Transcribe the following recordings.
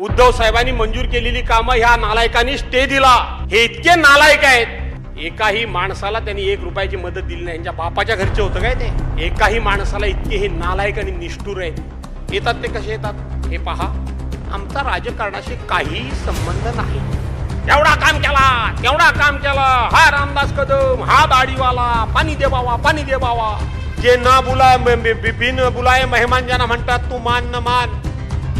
उद्धव साहेबांनी मंजूर केलेली कामं ह्या नालायकांनी स्टे दिला. हे इतके नालायक आहेत. एकाही माणसाला त्यांनी एक रुपयाची मदत दिली नाही. यांच्या बापाच्या घरचे होतं काय ते? एकाही माणसाला इतके हे नालायक आणि निष्ठुर आहेत. येतात ते कसे येतात? हे पहा. आमचा राजकारणाशी काही संबंध नाही. एवढा काम केला तेवढा काम केला. हा रामदास कदम हा दाढीवाला पाणी दे बावा पाणी दे बावा जे ना बुलाय बि- बिन बुलाय मेहमान ज्यांना म्हणतात तू मान न मान.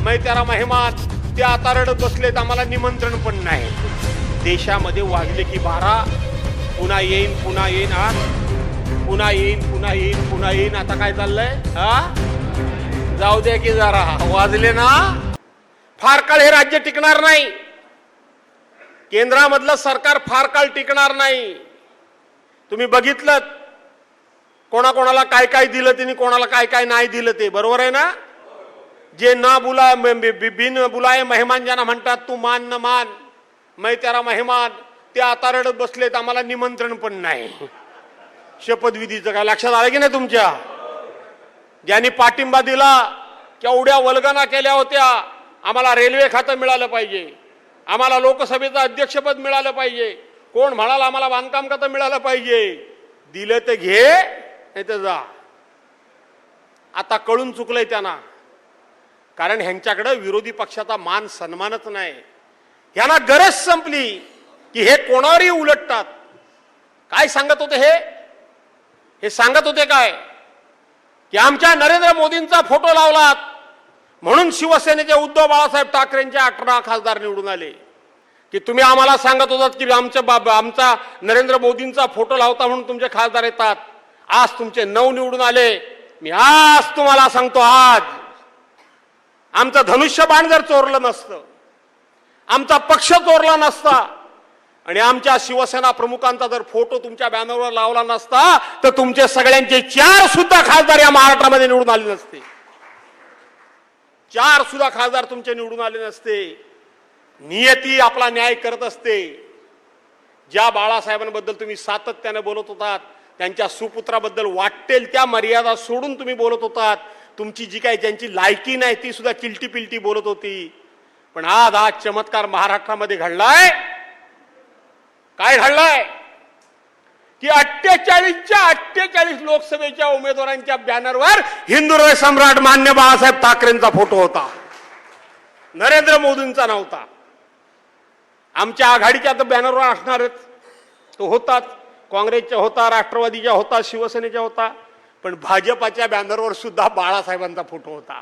मै त्याला मेहमान ते आता रडत बसलेत आम्हाला निमंत्रण पण नाही. देशामध्ये वाजले की बारा पुन्हा येईन पुन्हा येईन आ पुन्हा येईन पुन्हा येईन पुन्हा येईन. आता काय चाललंय? हा? जाऊ द्या की जरा. वाजले ना? फार काळ हे राज्य टिकणार नाही. केंद्रामधलं सरकार फार काळ टिकणार नाही. तुम्ही बघितलं कोणाकोणाला काय काय दिलं त्यांनी कोणाला काय काय नाही दिलं ते. बरोबर आहे ना? जे ना बुलाय बि- बिन बुलाय मेहमान ज्यांना म्हणतात तू मान न मान मै त्याला मेहमान ते आता रडत बसलेत आम्हाला निमंत्रण पण नाही. शपथविधीचं काय? लक्षात आलं की नाही तुमच्या? ज्यांनी पाठिंबा दिला केवढ्या वल्गना केल्या होत्या आम्हाला रेल्वे खातं मिळालं पाहिजे. आम्हाला लोकसभेचं अध्यक्षपद मिळालं पाहिजे. कोण म्हणाला आम्हाला बांधकाम खातं मिळालं पाहिजे. दिलं तर घे नाही तर जा. आता कळून चुकलंय त्यांना. कारण ह्यांच्याकडं विरोधी पक्षाचा मान सन्मानच नाही. यांना गरज संपली की हे कोणावरही उलटतात. काय सांगत होते हे? हे सांगत होते काय? की आमच्या नरेंद्र मोदींचा फोटो लावलात. म्हणून शिवसेनेचे उद्धव बाळासाहेब ठाकरेंचे अठरा खासदार निवडून आले. की तुम्ही आम्हाला सांगत होतात की आमच्या बाबा आमचा नरेंद्र मोदींचा फोटो लावता म्हणून तुमचे खासदार येतात. आज तुमचे नऊ निवडून आले. मी आज तुम्हाला सांगतो आज. आमचं धनुष्यबाण जर चोरलं नसतं आमचा पक्ष चोरला नसता आणि आमच्या शिवसेना प्रमुखांचा जर फोटो तुमच्या बॅनरवर लावला नसता तर तुमचे सगळ्यांचे चार सुद्धा खासदार या महाराष्ट्रामध्ये निवडून आले नसते. चार सुद्धा खासदार तुमचे निवडून आले नसते. नियती आपला न्याय करत असते. ज्या बाळासाहेबांबद्दल तुम्ही सातत्याने बोलत होतात त्यांच्या सुपुत्राबद्दल वाटेल त्या मर्यादा सोडून तुम्ही बोलत होतात. तुमची जी काही ज्यांची लायकी नाही ती सुद्धा चिलटी पिलटी बोलत होती. पण आज हा चमत्कार महाराष्ट्रामध्ये घडलाय. काय घडलाय? की अठ्ठेचाळीसच्या अठ्ठेचाळीस लोकसभेच्या उमेदवारांच्या बॅनरवर हिंदुराय सम्राट मान्य बाळासाहेब ठाकरेंचा फोटो होता. नरेंद्र मोदींचा नव्हता. आमच्या आघाडीच्या तर बॅनरवर असणारच तो होताच. काँग्रेसच्या होता राष्ट्रवादीच्या होता शिवसेनेच्या होता. पण भाजपाच्या बॅनरवर सुद्धा बाळासाहेबांचा फोटो होता.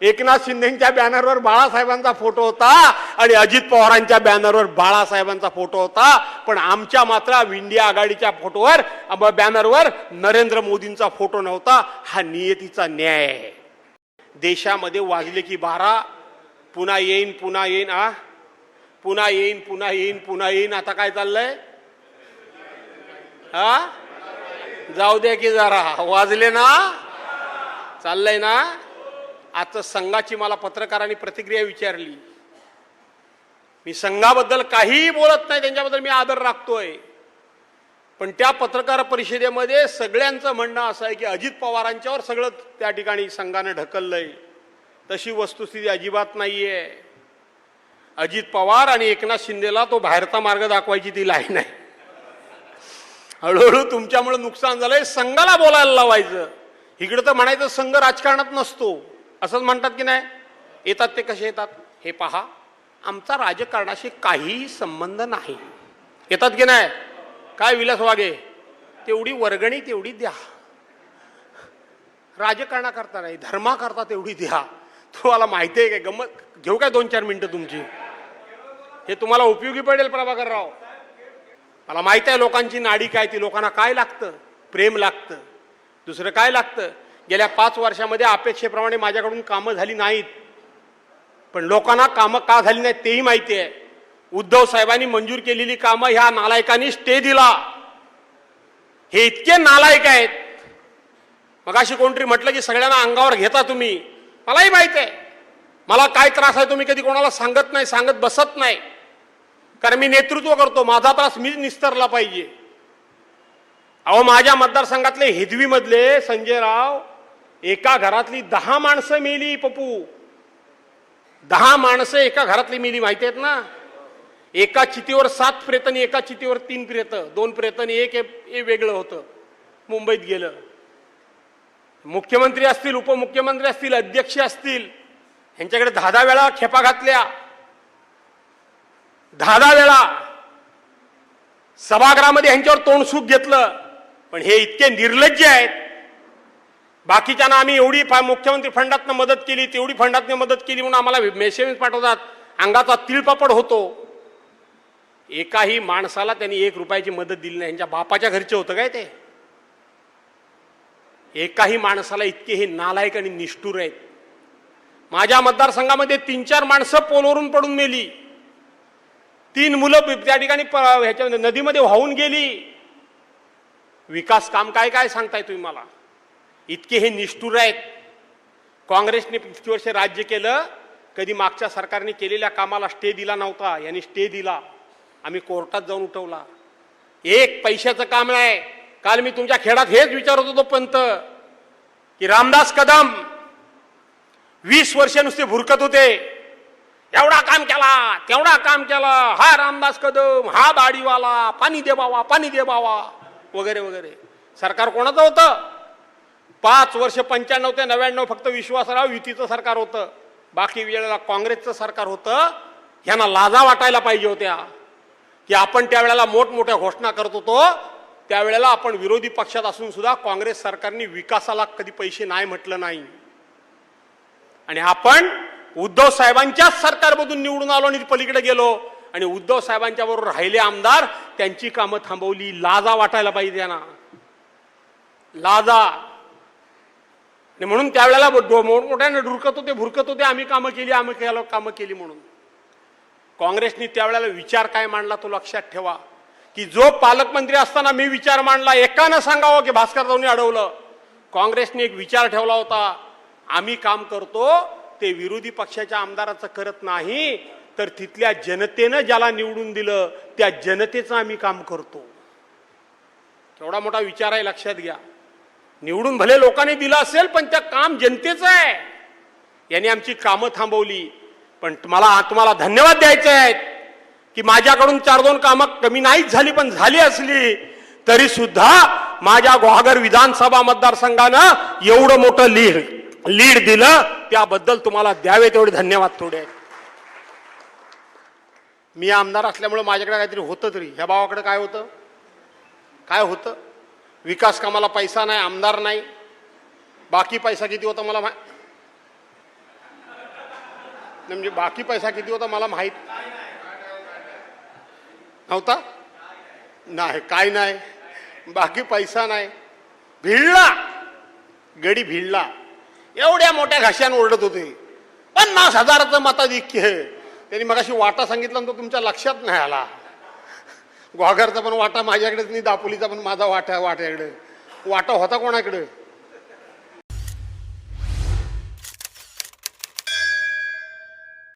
एकनाथ शिंदेच्या बॅनरवर बाळासाहेबांचा फोटो होता आणि अजित पवारांच्या बॅनरवर बाळासाहेबांचा फोटो होता. पण आमच्या मात्र इंडिया आघाडीच्या फोटोवर बॅनरवर नरेंद्र मोदींचा फोटो नव्हता. हा नियतीचा न्याय आहे. देशामध्ये वाजले की बारा पुन्हा येईन पुन्हा येईन आ? पुन्हा येईन पुन्हा येईन पुन्हा येईन. आता काय चाललंय? हा जाऊ द्या की जरा. वाजले ना? चाललंय ना? आता संघाची मला पत्रकारांनी प्रतिक्रिया विचारली. मी संघाबद्दल काहीही बोलत नाही त्यांच्याबद्दल मी आदर राखतोय. पण त्या पत्रकार परिषदेमध्ये सगळ्यांचं म्हणणं असं आहे की अजित पवारांच्यावर सगळं त्या ठिकाणी संघानं ढकललंय. तशी वस्तुस्थिती अजिबात नाहीये. अजित पवार आणि एकनाथ शिंदेला तो बाहेरचा मार्ग दाखवायची ती लाईन आहे. हळूहळू तुमच्यामुळे नुकसान झालंय. संघाला बोलायला लावायचं. इकडे तर म्हणायचं संघ राजकारणात नसतो. असंच म्हणतात की नाही? येतात ते कसे येतात? हे पहा. आमचा राजकारणाशी काहीही संबंध नाही. येतात की नाही? काय विलास वागे तेवढी वर्गणी तेवढी द्या. राजकारणाकरता नाही धर्माकरता तेवढी द्या. तुम्हाला माहिती आहे काय? गंमत घेऊ काय दोन चार मिनटं तुमची? हे तुम्हाला उपयोगी पडेल प्रभाकरराव. मला माहीत आहे लोकांची नाडी काय ती लोकांना काय लागतं? प्रेम लागतं. दुसरं काय लागतं? गेल्या पाच वर्षामध्ये अपेक्षेप्रमाणे माझ्याकडून कामं झाली नाहीत. पण लोकांना कामं का झाली नाहीत तेही माहिती आहे. उद्धव साहेबांनी मंजूर केलेली कामं ह्या नालायकांनी स्टे दिला. हे इतके नालायक आहेत. मग अशी कोणतरी म्हटलं की सगळ्यांना अंगावर घेता तुम्ही. मलाही माहीत आहे. मला काय त्रास आहे तुम्ही कधी कोणाला सांगत नाही सांगत बसत नाही. कारण मी नेतृत्व करतो माझा त्रास मीच निस्तरला पाहिजे. अहो माझ्या मतदारसंघातले हिदवीमधले संजय राव एका घरातली दहा माणसं मेली पप्पू. दहा माणसं एका घरातली मिली माहिती आहेत ना? एका चितीवर सात प्रेत एका चितीवर तीन प्रेत. दोन प्रेत एक हे वेगळं होतं. मुंबईत गेलं. मुख्यमंत्री असतील उपमुख्यमंत्री असतील अध्यक्ष असतील ह्यांच्याकडे दहा दहा वेळा खेपा घातल्या. दहा दहा वेळा सभागृहामध्ये ह्यांच्यावर तोंडसूक घेतलं पण हे इतके निर्लज्ज आहेत. बाकीच्यांना आम्ही एवढी मुख्यमंत्री फंडातनं मदत केली तेवढी फंडातनं मदत केली म्हणून आम्हाला मेसेज पाठवतात. अंगाचा तिळपापड होतो. एकाही माणसाला त्यांनी एक रुपयाची मदत दिली नाही. यांच्या बापाच्या घरचे होतं काय ते? एकाही माणसाला इतके हे नालायक आणि निष्ठूर आहेत. माझ्या मतदारसंघामध्ये तीन चार माणसं पोलवरून पडून मेली. तीन मुलं त्या ठिकाणी प- ह्याच्या नदीमध्ये वाहून गेली. विकास काम काय काय सांगताय तुम्ही मला? इतके हे निष्ठुर आहेत. काँग्रेसने इतकी वर्ष राज्य केलं कधी मागच्या सरकारने केलेल्या कामाला स्टे दिला नव्हता. यांनी स्टे दिला. आम्ही कोर्टात जाऊन उठवला. एक पैशाचं काम नाही. काल मी तुमच्या खेळात हेच विचारत होतो पंत की रामदास कदम वीस वर्ष नुसते भुरकत होते. एवढा काम केला तेवढा काम केला. हा रामदास कदम हा दाढीवाला पाणी दे बावा पाणी दे बावा वगैरे वगैरे. सरकार कोणाचं होतं? पाच वर्ष पंच्याण्णव ते नव्याण्णव फक्त विश्वासराव युतीचं सरकार होतं. बाकी वेळेला काँग्रेसचं सरकार होतं. यांना लाजा वाटायला पाहिजे होत्या. की आपण त्यावेळेला मोठमोठ्या घोषणा करत होतो. त्यावेळेला आपण विरोधी पक्षात असून सुद्धा काँग्रेस सरकारने विकासाला कधी पैसे नाही म्हटलं नाही. आणि आपण उद्धव साहेबांच्याच सरकारमधून निवडून आलो आणि पलीकडे गेलो. आणि उद्धव साहेबांच्या बरोबर राहिले आमदार त्यांची कामं थांबवली. लाजा वाटायला पाहिजे त्यांना. लाजा. आणि म्हणून त्यावेळेला डो- मोठमोठ्याने ढुरकत होते भुरकत होते. आम्ही कामं केली आम्ही केलं कामं केली म्हणून. काँग्रेसने त्यावेळेला विचार काय मांडला तो लक्षात ठेवा. की जो पालकमंत्री असताना मी विचार मांडला एकानं सांगावं की भास्कर जाऊन अडवलं. काँग्रेसने एक विचार ठेवला होता. आम्ही काम करतो ते विरोधी पक्षाच्या आमदाराचं करत नाही तर तिथल्या जनतेनं ज्याला निवडून दिलं त्या जनतेचं आम्ही काम करतो. केवढा मोठा विचार आहे लक्षात घ्या. निवडून भले लोकांनी दिलं असेल पण त्या काम जनतेचं आहे. यांनी आमची कामं थांबवली. पण तुम्हाला तुम्हाला धन्यवाद द्यायचे आहेत की माझ्याकडून चार दोन कामं कमी नाहीच झाली पण झाली असली तरी सुद्धा माझ्या गुहागर विधानसभा मतदारसंघानं एवढं मोठं लीड लीड दिलं त्याबद्दल तुम्हाला द्यावे तेवढे धन्यवाद थोडे. मी आमदार असल्यामुळे माझ्याकडे काहीतरी होतं तरी. ह्या भावाकडे काय होतं? काय होतं? विकास कामाला पैसा नाही आमदार नाही. बाकी पैसा किती होता मला मा म्हणजे बाकी पैसा किती होता मला माहीत? नव्हता? नाही काय नाही. बाकी पैसा नाही. भिडला. गडी भिडला. एवढ्या मोठ्या घाशाने ओरडत होते. पन्नास हजाराचं मताधिक्य त्यांनी मग अशी वाटा सांगितलं आणि तो तुमच्या लक्षात नाही आला. ग्वाघरचा पण वाटा माझ्याकडेच नाही दापोलीचा पण माझा वाटा वाट्याकडे. वाटा होता कोणाकडे?